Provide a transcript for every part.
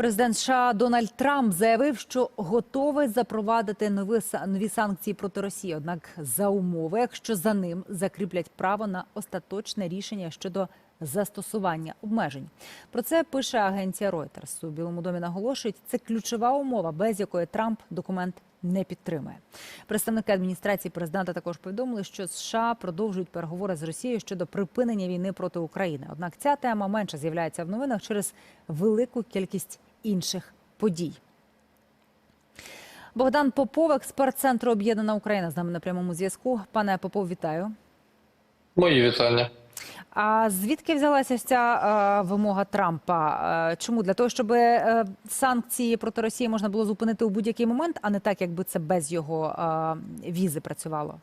Президент США Дональд Трамп заявив, що готовий запровадити нові нові санкції проти Росії. Однак за умови, якщо за ним закріплять право на остаточне рішення щодо застосування обмежень. Про це пише агенція Reuters. У Білому домі наголошують, це ключова умова, без якої Трамп документ не підтримує. Представники адміністрації президента також повідомили, що США продовжують переговори з Росією щодо припинення війни проти України. Однак ця тема менше з'являється в новинах через велику кількість інших подій. Богдан Попов, експерт центру Об'єднана Україна, з нами на прямому зв'язку. Пане Попов, вітаю. Мої вітання. А звідки взялася ця е, вимога Трампа? Е, чому для того, щоб е, санкції проти Росії можна було зупинити у будь-який момент, а не так, якби це без його візи працювало?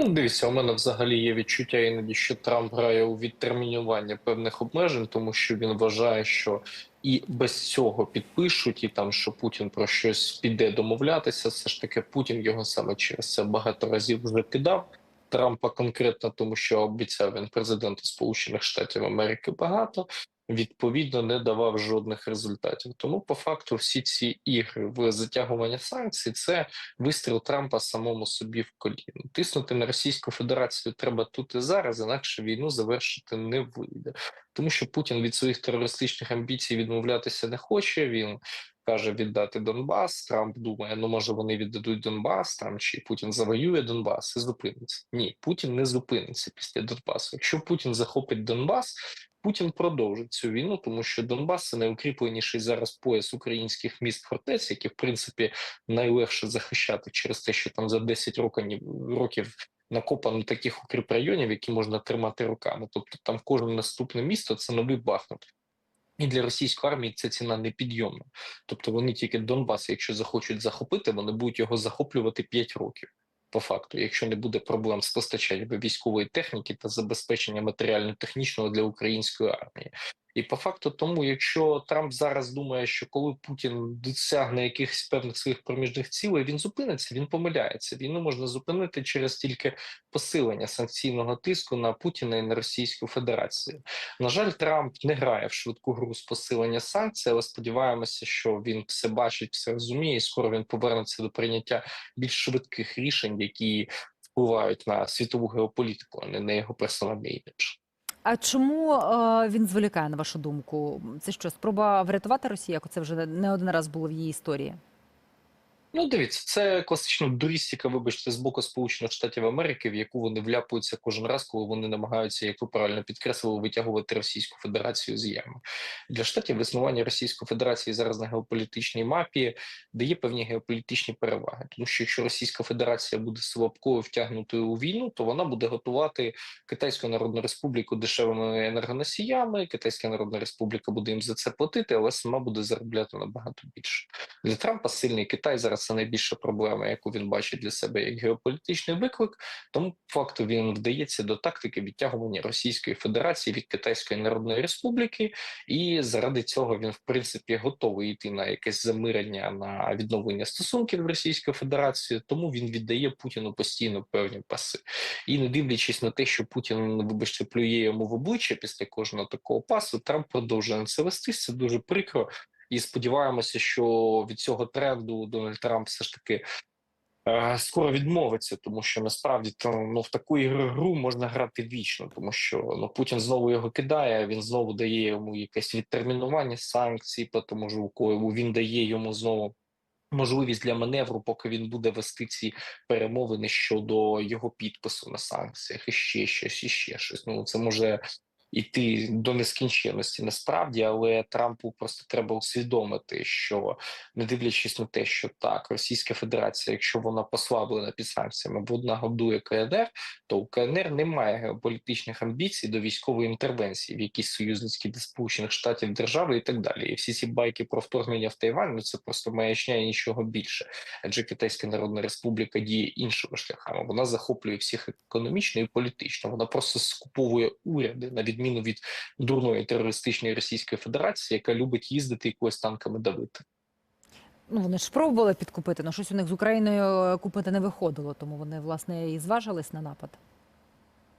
Ну, дивіться, у мене взагалі є відчуття іноді, що Трамп грає у відтермінування певних обмежень, тому що він вважає, що і без цього підпишуть, і там що Путін про щось піде домовлятися. Все ж таки, Путін його саме через це багато разів вже кидав. Трампа конкретно, тому що обіцяв він президенту Сполучених Штатів Америки багато. Відповідно, не давав жодних результатів. Тому, по факту, всі ці ігри в затягування санкцій це вистріл Трампа самому собі в коліно. Тиснути на Російську Федерацію треба тут і зараз, інакше війну завершити не вийде. Тому що Путін від своїх терористичних амбіцій відмовлятися не хоче. Він каже віддати Донбас. Трамп думає, ну може вони віддадуть Донбас там чи Путін завоює Донбас і зупиниться. Ні, Путін не зупиниться після Донбасу. Якщо Путін захопить Донбас. Путін продовжить цю війну, тому що Донбас це найукріпленіший зараз пояс українських міст фортець, які в принципі найлегше захищати через те, що там за 10 років років накопано таких укріпрайонів, які можна тримати руками. Тобто там кожне наступне місто це новий Бахмут. І для російської армії це ціна непідйомна. Тобто вони тільки Донбас, якщо захочуть захопити, вони будуть його захоплювати 5 років. По факту, якщо не буде проблем з постачанням військової техніки та забезпечення матеріально-технічного для української армії. І по факту, тому, якщо Трамп зараз думає, що коли Путін досягне якихось певних своїх проміжних цілей, він зупиниться, він помиляється. Війну можна зупинити через тільки посилення санкційного тиску на Путіна і на Російську Федерацію. На жаль, Трамп не грає в швидку гру з посилення санкцій, але сподіваємося, що він все бачить, все розуміє, і скоро він повернеться до прийняття більш швидких рішень, які впливають на світову геополітику, а не на його персональний імідж. А чому е, він зволікає, на вашу думку? Це що, спроба врятувати Росію, як це вже не один раз було в її історії? Ну, дивіться, це класична дурістика, вибачте, з боку Сполучених Штатів Америки, в яку вони вляпуються кожен раз, коли вони намагаються, як ви правильно підкреслили, витягувати Російську Федерацію з ями. Для штатів існування Російської Федерації зараз на геополітичній мапі дає певні геополітичні переваги. Тому що якщо Російська Федерація буде слабкою втягнутою у війну, то вона буде готувати Китайську Народну Республіку дешевими енергоносіями. Китайська Народна Республіка буде їм за це платити, але сама буде заробляти набагато більше. Для Трампа сильний Китай зараз це найбільша проблема, яку він бачить для себе як геополітичний виклик. Тому факту він вдається до тактики відтягування Російської Федерації від Китайської Народної Республіки, і заради цього він в принципі готовий йти на якесь замирення на відновлення стосунків з Російською Федерацією. Тому він віддає Путіну постійно певні паси. І не дивлячись на те, що Путін, вибачте, плює йому в обличчя після кожного такого пасу, Трамп продовжує на це вестись. Це дуже прикро. І сподіваємося, що від цього тренду Дональд Трамп все ж таки е, скоро відмовиться, тому що насправді то ну в таку ігру гру можна грати вічно, тому що ну Путін знову його кидає. Він знову дає йому якесь відтермінування санкцій, тому що він дає йому знову. Можливість для маневру, поки він буде вести ці перемовини щодо його підпису на санкціях, і ще щось, і ще щось. Ну це може іти до нескінченності насправді, але Трампу просто треба усвідомити, що не дивлячись на те, що так Російська Федерація, якщо вона послаблена під санкціями, бо вона годує КНР, то у КНР немає геополітичних амбіцій до військової інтервенції в якісь союзницькі до Сполучених Штатів держави і так далі. І всі ці байки про вторгнення в Тайвань ну це просто маячня і нічого більше. Адже Китайська Народна Республіка діє іншими шляхами. Вона захоплює всіх економічно і політично. Вона просто скуповує уряди на відміну від дурної терористичної Російської Федерації, яка любить їздити якось танками давити. Ну вони ж пробували підкупити, але щось у них з Україною купити не виходило, тому вони власне і зважились на напад.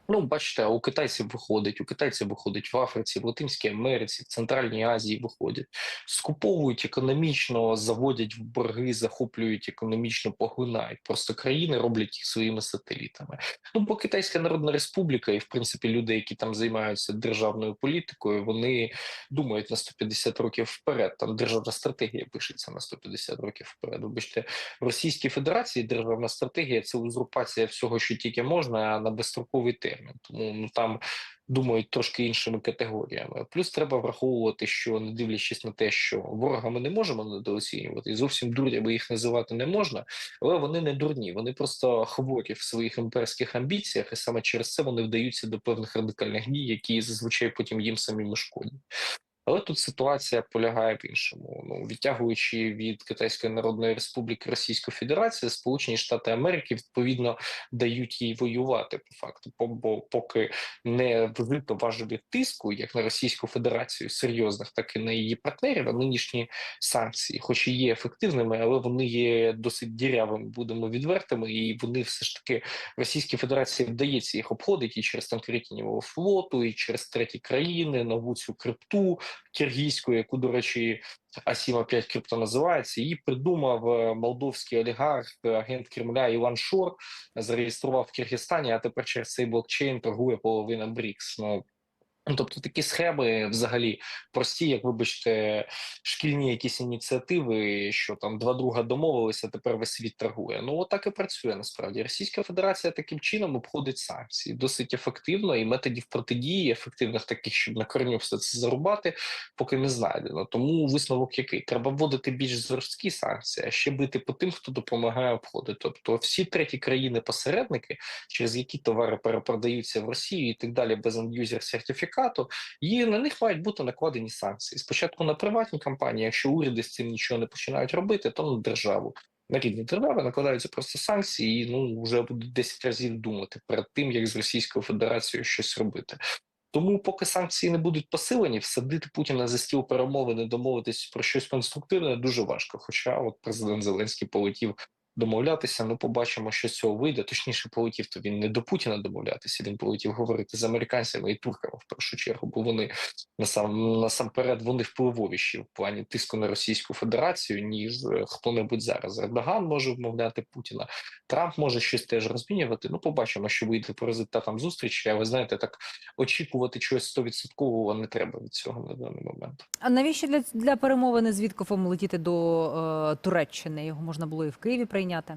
Ну, бачите, у китайців виходить, у китайців виходить в Африці, в Латинській Америці, в Центральній Азії виходять, скуповують економічно, заводять в борги, захоплюють економічно, поглинають. Просто країни роблять їх своїми сателітами. Ну, бо Китайська Народна Республіка, і в принципі люди, які там займаються державною політикою, вони думають на 150 років вперед. Там державна стратегія пишеться на 150 років вперед. Вибачте, в Російській Федерації державна стратегія це узурпація всього, що тільки можна на безстроковий термін. Тому ну там думають трошки іншими категоріями. Плюс треба враховувати, що не дивлячись на те, що ворога ми не можемо недооцінювати, і зовсім дурнями їх називати не можна, але вони не дурні, вони просто хворі в своїх імперських амбіціях, і саме через це вони вдаються до певних радикальних дій, які зазвичай потім їм самі шкодять. Але тут ситуація полягає в іншому. Ну відтягуючи від Китайської Народної Республіки Російську Федерацію, Сполучені Штати Америки відповідно дають їй воювати по факту, Бо- поки не вжито важелі тиску, як на Російську Федерацію серйозних, так і на її партнерів, а нинішні санкції, хоч і є ефективними, але вони є досить дірявими, будемо відвертими, і вони все ж таки Російській Федерації вдається їх обходити і через танкери флоту, і через треті країни, нову цю крипту киргизьку, яку, до речі, Асіма 5 крипто називається. Її придумав е, молдовський олігарх, е, агент Кремля Іван Шор, зареєстрував в Киргизстані, а тепер через цей блокчейн торгує половина БРІКС. Ну Ну, тобто такі схеми взагалі прості, як вибачте, шкільні якісь ініціативи, що там два друга домовилися, тепер весь світ торгує. Ну отак і працює насправді. Російська Федерація таким чином обходить санкції досить ефективно, і методів протидії ефективних таких, щоб на корню все це зарубати, поки не знайдено. Тому висновок який треба вводити більш жорсткі санкції, а ще бити по тим, хто допомагає обходити. Тобто всі треті країни-посередники, через які товари перепродаються в Росію і так далі без ендюзер сертифікату, і на них мають бути накладені санкції. Спочатку на приватні компанії, якщо уряди з цим нічого не починають робити, то на державу. На рівні держави накладаються просто санкції, і ну вже будуть 10 разів думати перед тим, як з Російською Федерацією щось робити. Тому, поки санкції не будуть посилені, всадити Путіна за стіл перемовини, домовитись про щось конструктивне дуже важко. Хоча от президент Зеленський полетів домовлятися. Ну, побачимо, що з цього вийде. Точніше, полетів то він не до Путіна домовлятися. Він полетів говорити з американцями і турками в першу чергу, бо вони насам насамперед вони впливовіші в плані тиску на Російську Федерацію, ніж е, хто-небудь зараз. Ердоган може вмовляти Путіна, Трамп може щось теж розмінювати. Ну, побачимо, що вийде по результатам зустрічі. Ви знаєте, так очікувати чогось 100% не треба від цього на даний момент. А навіщо для, для перемовини з Віткофом летіти до е, Туреччини? Його можна було і в Києві прийняти.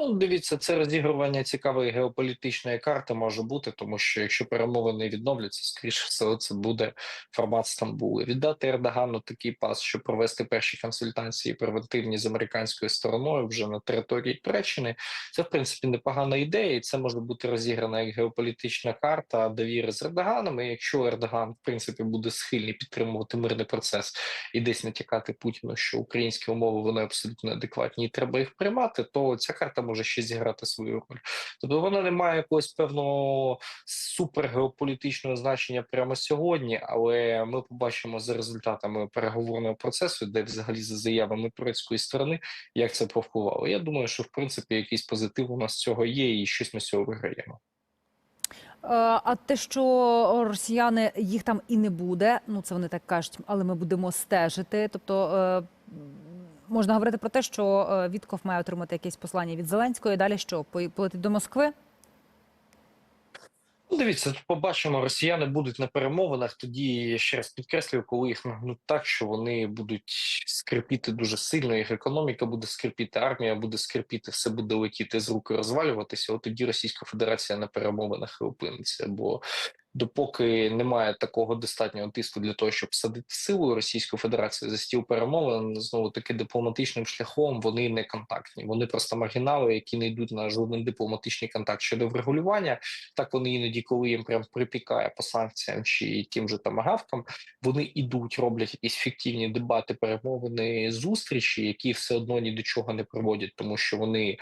Ну, дивіться, це розігрування цікавої геополітичної карти може бути, тому що якщо перемовини відновляться, скоріше все це буде формат Стамбулу. Віддати Ердогану такий пас, щоб провести перші консультації превентивні з американською стороною вже на території Туреччини. Це в принципі непогана ідея, і це може бути розіграна як геополітична карта довіри з Ердоганом. І якщо Ердоган в принципі буде схильний підтримувати мирний процес і десь натякати Путіну, що українські умови вони абсолютно адекватні, і треба їх приймати, то ця карта може ще зіграти свою роль. Тобто вона не має якогось певного супергеополітичного значення прямо сьогодні, але ми побачимо за результатами переговорного процесу, де взагалі за заявами турецької сторони, як це повпливало. Я думаю, що в принципі якийсь позитив у нас з цього є, і щось ми з цього виграємо. Е, А те, що росіяни їх там і не буде, ну це вони так кажуть, але ми будемо стежити. Тобто е, можна говорити про те, що е, Вітков має отримати якесь послання від Зеленського. І далі що По- полетить до Москви? Ну, дивіться, побачимо, росіяни будуть на перемовинах. Тоді ще раз підкреслюю, коли їх нагнуть так, що вони будуть скрипіти дуже сильно. Їх економіка буде скрипіти, армія буде скрипіти, все буде летіти з руки, розвалюватися. От тоді Російська Федерація на перемовинах опиниться. Бо допоки немає такого достатнього тиску для того, щоб садити силу Російську Федерацію за стіл перемовин, знову таки дипломатичним шляхом вони не контактні. Вони просто маргінали, які не йдуть на жоден дипломатичний контакт щодо врегулювання. Так вони іноді, коли їм прям припікає по санкціям чи тим же там агавкам, вони ідуть, роблять якісь фіктивні дебати, перемовини, зустрічі, які все одно ні до чого не приводять, тому що вони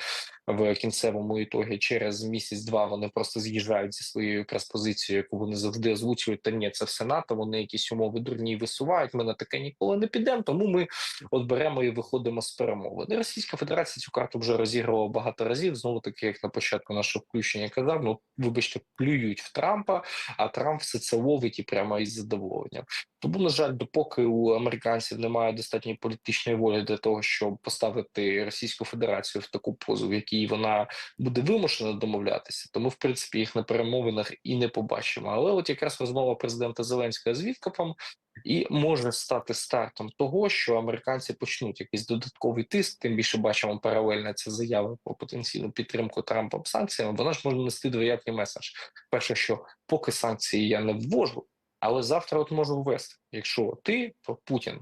в кінцевому ітогі через місяць-два вони просто з'їжджають зі своєю якраз позицією, яку вони завжди озвучують. Та ні, це все НАТО. Вони якісь умови дурні висувають. Ми на таке ніколи не підемо. Тому ми от беремо і виходимо з перемови. І Російська Федерація цю карту вже розігрувала багато разів. Знову таки, як на початку нашого включення казав, ну вибачте, плюють в Трампа, а Трамп все це ловить і прямо із задоволенням. Тому, на жаль, допоки у американців немає достатньої політичної волі для того, щоб поставити Російську Федерацію в таку позу, в якій вона буде вимушена домовлятися, то ми, в принципі, їх на перемовинах і не побачимо. Але от якраз розмова президента Зеленського з Віткопом і може стати стартом того, що американці почнуть якийсь додатковий тиск. Тим більше бачимо паралельно ця заява про потенційну підтримку Трампа санкціями. Вона ж може нести двоякий меседж. Перше, що поки санкції я не ввожу. Але завтра от можу ввести, якщо ти, Путін,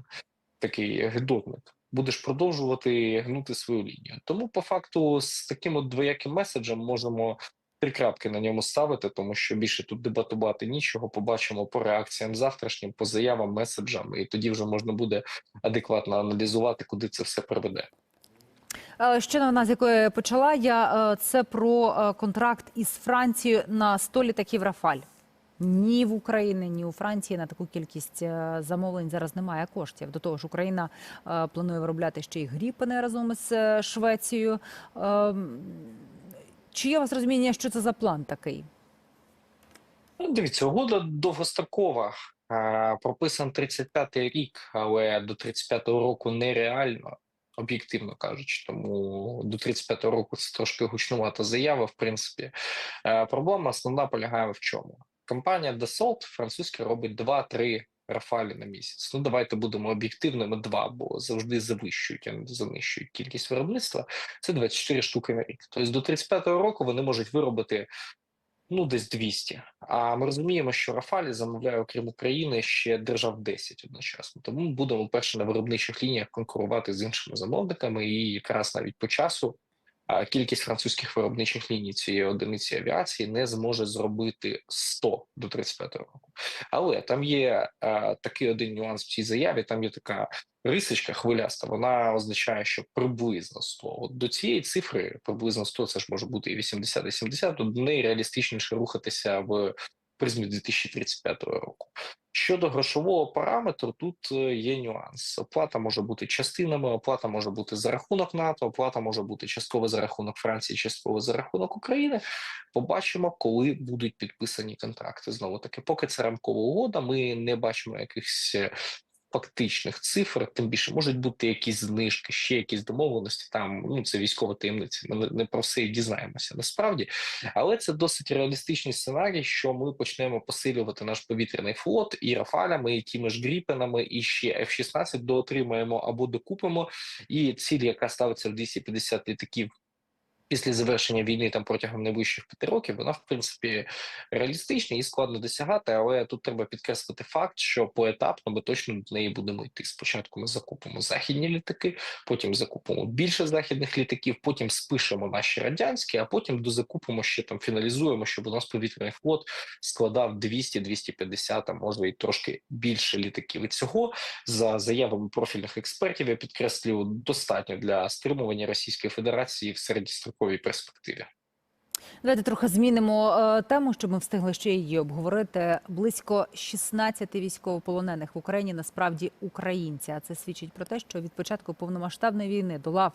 такий гидотник, будеш продовжувати гнути свою лінію. Тому, по факту, з таким от двояким меседжем можемо три крапки на ньому ставити, тому що більше тут дебатувати нічого. Побачимо по реакціям завтрашнім, по заявам, меседжам, і тоді вже можна буде адекватно аналізувати, куди це все приведе. Е, Ще новина, з якої почала я, е, це про е, контракт із Францією на 100 літаків Рафаль. Ні в Україні, ні у Франції на таку кількість е, замовлень зараз немає коштів. До того ж, Україна е, планує виробляти ще й гріпини разом із е, Швецією. Е, Чи є у вас розуміння, що це за план такий? Ну, дивіться, угода довгострокова. Прописан 35-й рік, але до 35-го року нереально, об'єктивно кажучи. Тому до 35-го року це трошки гучнувата заява. В принципі, проблема основна полягає в чому? Компанія Dassault французька робить 2-3 Рафалі на місяць. Ну давайте будемо об'єктивними. Два, бо завжди завищують, а не занищують кількість виробництва. Це 24 штуки на рік. Тобто до 35-го року вони можуть виробити ну десь 200. А ми розуміємо, що Рафалі замовляє, окрім України, ще держав 10 одночасно. Тому будемо перше на виробничих лініях конкурувати з іншими замовниками, і якраз навіть по часу. Кількість французьких виробничих ліній цієї одиниці авіації не зможе зробити 100 до 35 року. Але там є е, такий один нюанс в цій заяві. Там є така рисочка хвиляста. Вона означає, що приблизно 100. От до цієї цифри приблизно 100, це ж може бути і 80, і 70, то до неї реалістичніше рухатися в призмі 2035 року. Щодо грошового параметру, тут е, є нюанс. Оплата може бути частинами, оплата може бути за рахунок НАТО, оплата може бути частково за рахунок Франції, частково за рахунок України. Побачимо, коли будуть підписані контракти. Знову таки, поки це рамкова угода, ми не бачимо якихось е, фактичних цифр. Тим більше можуть бути якісь знижки, ще якісь домовленості. Там ну це військова таємниця. Ми не- про все дізнаємося насправді. Але це досить реалістичний сценарій, що ми почнемо посилювати наш повітряний флот і рафалями, і тими ж гріпенами, і ще F-16 доотримаємо або докупимо. І ціль, яка ставиться в 250 літаків. Після завершення війни там протягом найближчих п'яти років вона в принципі реалістична і складно досягати, але тут треба підкреслити факт, що поетапно ми точно до неї будемо йти. Спочатку ми закупимо західні літаки, потім закупимо більше західних літаків, потім спишемо наші радянські, а потім дозакупимо ще там фіналізуємо, щоб у нас повітряний флот складав 200-250, а може і трошки більше літаків. І цього за заявами профільних експертів я підкреслюю достатньо для стримування Російської Федерації в середньостроковій перспективі. Давайте трохи змінимо е, тему, щоб ми встигли ще її обговорити. Близько 16 військовополонених в Україні насправді українці. А це свідчить про те, що від початку повномасштабної війни до лав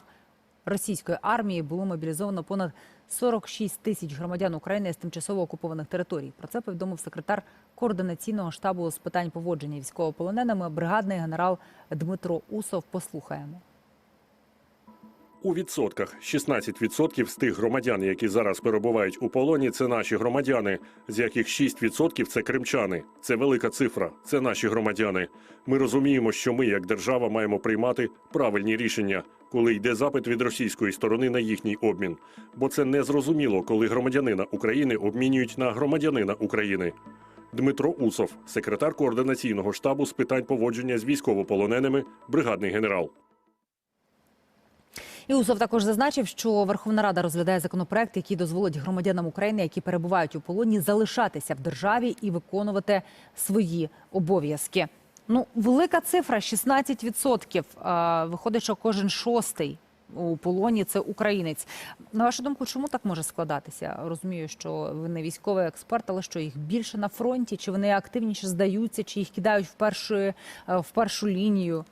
російської армії було мобілізовано понад 46 тисяч громадян України з тимчасово окупованих територій. Про це повідомив секретар координаційного штабу з питань поводження військовополоненими бригадний генерал Дмитро Усов. Послухаємо. У відсотках 16% з тих громадян, які зараз перебувають у полоні, це наші громадяни, з яких 6% – це кримчани. Це велика цифра. Це наші громадяни. Ми розуміємо, що ми, як держава, маємо приймати правильні рішення, коли йде запит від російської сторони на їхній обмін. Бо це незрозуміло, коли громадянина України обмінюють на громадянина України. Дмитро Усов, секретар координаційного штабу з питань поводження з військовополоненими, бригадний генерал. І Усов також зазначив, що Верховна Рада розглядає законопроект, який дозволить громадянам України, які перебувають у полоні, залишатися в державі і виконувати свої обов'язки. Ну, велика цифра 16%. Виходить, що кожен шостий у полоні це українець. На вашу думку, чому так може складатися? Розумію, що ви не військовий експерт, але що їх більше на фронті, чи вони активніше здаються, чи їх кидають в першу, е, в першу лінію?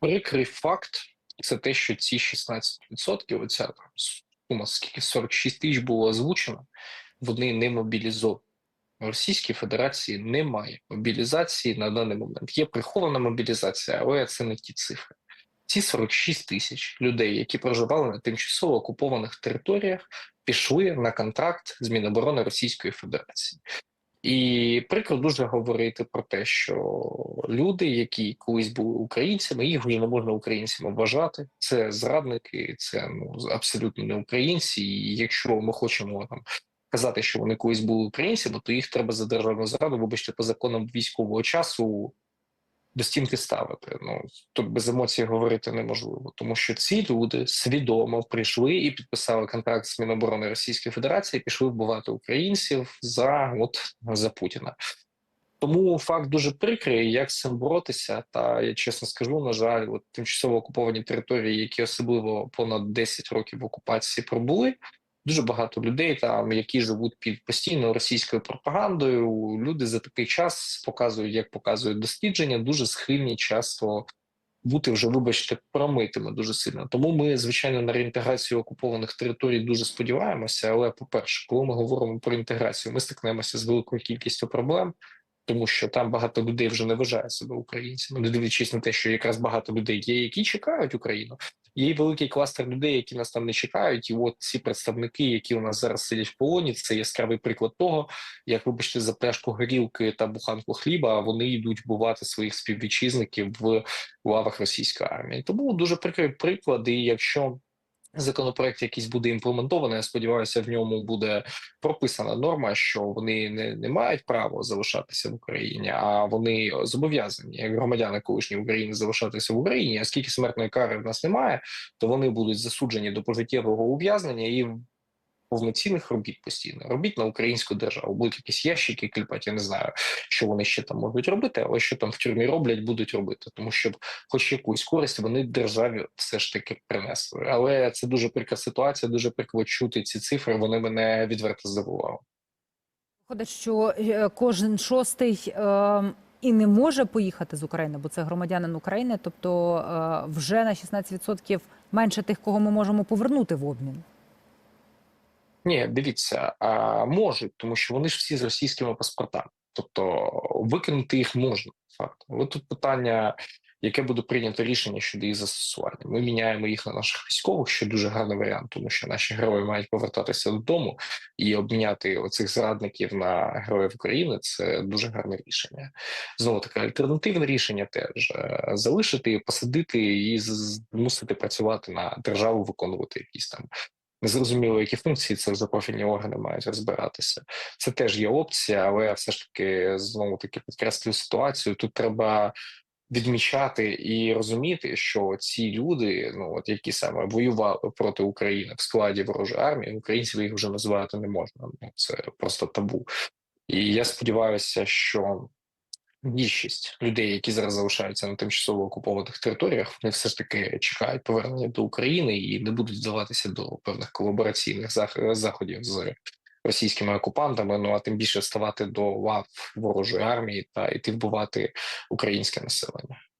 Прикрий факт це те, що ці 16%, оця там сума, скільки 46 тисяч було озвучено, вони не мобілізовані. Російській Федерації немає мобілізації на даний момент. Є прихована мобілізація, але це не ті цифри. Ці 46 тисяч людей, які проживали на тимчасово окупованих територіях, пішли на контракт з Міноборони Російської Федерації. І прикро дуже говорити про те, що люди, які колись були українцями, їх вже не можна українцями вважати. Це зрадники, це ну абсолютно не українці. І якщо ми хочемо там казати, що вони колись були українцями, то їх треба за державну зраду, вибачте, по законам військового часу до стінки ставити. Ну тут без емоцій говорити неможливо, тому що ці люди свідомо прийшли і підписали контракт з Міноборони Російської Федерації, і пішли вбивати українців за от за Путіна. Тому факт дуже прикрий, як з цим боротися. Та я чесно скажу, на жаль, от тимчасово окуповані території, які особливо понад 10 років в окупації пробули. Дуже багато людей там, які живуть під постійною російською пропагандою. Люди за такий час показують, як показують дослідження, дуже схильні часто бути вже, вибачте, промитими дуже сильно. Тому ми, звичайно, на реінтеграцію окупованих територій дуже сподіваємося. Але, по-перше, коли ми говоримо про інтеграцію, ми стикнемося з великою кількістю проблем. Тому що там багато людей вже не вважає себе українцями, не дивлячись на те, що якраз багато людей є, які чекають Україну. Є великий кластер людей, які нас там не чекають. І от ці представники, які у нас зараз сидять в полоні, це яскравий приклад того, як вибачте за пляшку горілки та буханку хліба. Вони йдуть вбивати своїх співвітчизників в лавах російської армії. Тому дуже прикрий приклад. І якщо законопроект якийсь буде імплементований, я сподіваюся, в ньому буде прописана норма, що вони не, не мають права залишатися в Україні, а вони зобов'язані як громадяни колишньої України залишатися в Україні. Оскільки смертної кари в нас немає, то вони будуть засуджені до пожиттєвого ув'язнення і повноцінних робіт постійно. Робіть на українську державу. Будуть якісь ящики кліпати, я не знаю, що вони ще там можуть робити, але що там в тюрмі роблять, будуть робити, тому щоб хоч якусь користь вони державі все ж таки принесли. Але це дуже прикра ситуація, дуже прикро чути ці цифри. Вони мене відверто здивували. Виходить, що е, кожен шостий е, і не може поїхати з України, бо це громадянин України, тобто е, вже на 16% менше тих, кого ми можемо повернути в обмін. Ні, дивіться, можуть, тому що вони ж всі з російськими паспортами. Тобто викинути їх можна. Факт. Але тут питання, яке буде прийнято рішення щодо їх застосування. Ми міняємо їх на наших військових, що дуже гарний варіант, тому що наші герої мають повертатися додому і обміняти оцих зрадників на героїв України. Це дуже гарне рішення. Знову таке альтернативне рішення теж е, залишити, посадити і змусити працювати на державу, виконувати якісь там Незрозуміло, які функції це вже профільні органи мають розбиратися. Це теж є опція, але все ж таки знову таки підкреслюю ситуацію. Тут треба відмічати і розуміти, що ці люди, ну от які саме воювали проти України в складі ворожої армії, українців їх вже називати не можна. Ну це просто табу. І я сподіваюся, що більшість людей, які зараз залишаються на тимчасово окупованих територіях, вони все ж таки чекають повернення до України і не будуть вдаватися до певних колабораційних зах- заходів з російськими окупантами. Ну а тим більше ставати до лав ворожої армії та йти вбивати українське населення.